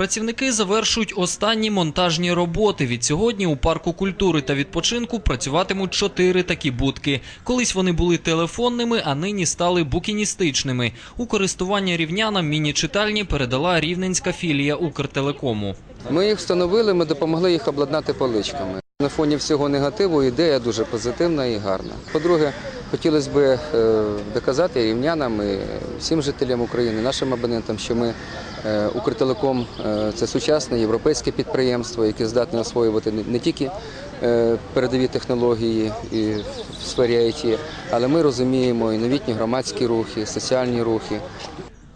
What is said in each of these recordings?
Працівники завершують останні монтажні роботи. Від сьогодні у парку культури та відпочинку працюватимуть чотири такі будки. Колись вони були телефонними, а нині стали букіністичними. У користування рівнянам міні-читальні передала рівненська філія Укртелекому. Ми їх встановили, ми допомогли їх обладнати поличками. На фоні всього негативу ідея дуже позитивна і гарна. По-друге, хотілося б е, доказати рівнянам і всім жителям України, нашим абонентам, що ми е, Укртелеком е, це сучасне європейське підприємство, яке здатне освоювати не- тільки передові технології і в сфері IT, але ми розуміємо і новітні громадські рухи, соціальні рухи.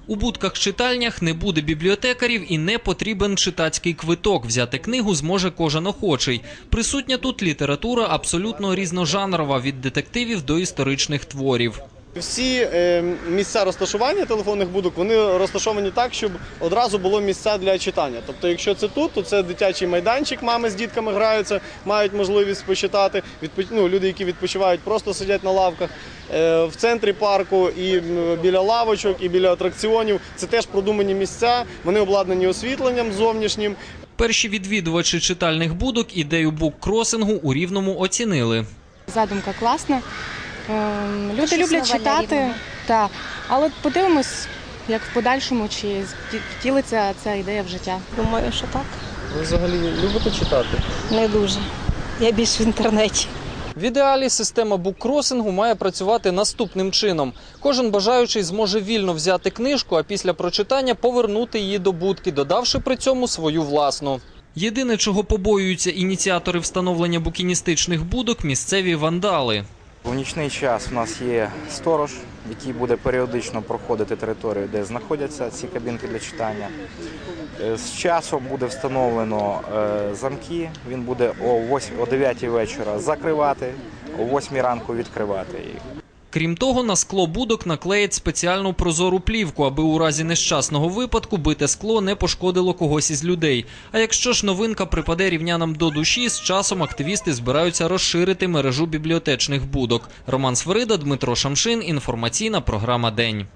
У будках-читальнях не буде бібліотекарів і не потрібен читацький квиток. Взяти книгу зможе кожен охочий. Присутня тут література абсолютно різножанрова від детективів до історичних творів. Всі е, місця розташування телефонних будок вони розташовані так, щоб одразу було місця для читання. Тобто, якщо це тут, то це дитячий майданчик, мами з дітками граються, мають можливість почитати. Ну, люди, які відпочивають, просто сидять на лавках. Е, в центрі парку і біля лавочок, і біля атракціонів це теж продумані місця. Вони обладнані освітленням зовнішнім. Перші відвідувачі читальних будок ідею буккросингу у Рівному оцінили. Задумка класна. Ем, Люди Щось люблять читати, та. але подивимось, як в подальшому, чи вті- втілиться ця ідея в життя. Думаю, що так. Ви взагалі любите читати? Не дуже. Я більш в інтернеті. В ідеалі система буккросингу має працювати наступним чином. Кожен бажаючий зможе вільно взяти книжку, а після прочитання повернути її до будки, додавши при цьому свою власну. Єдине, чого побоюються ініціатори встановлення букіністичних будок місцеві вандали. В нічний час у нас є сторож, який буде періодично проходити територію, де знаходяться ці кабінки для читання. Е, З часом буде встановлено е, замки. Він буде о 8, о 9 вечора закривати, о 8 ранку відкривати їх. Крім того, на скло будок наклеять спеціальну прозору плівку, аби у разі нещасного випадку бите скло не пошкодило когось із людей. А якщо ж новинка припаде рівнянам до душі, з часом активісти збираються розширити мережу бібліотечних будок. Роман Свирида, Дмитро Шамшин. Інформаційна програма День.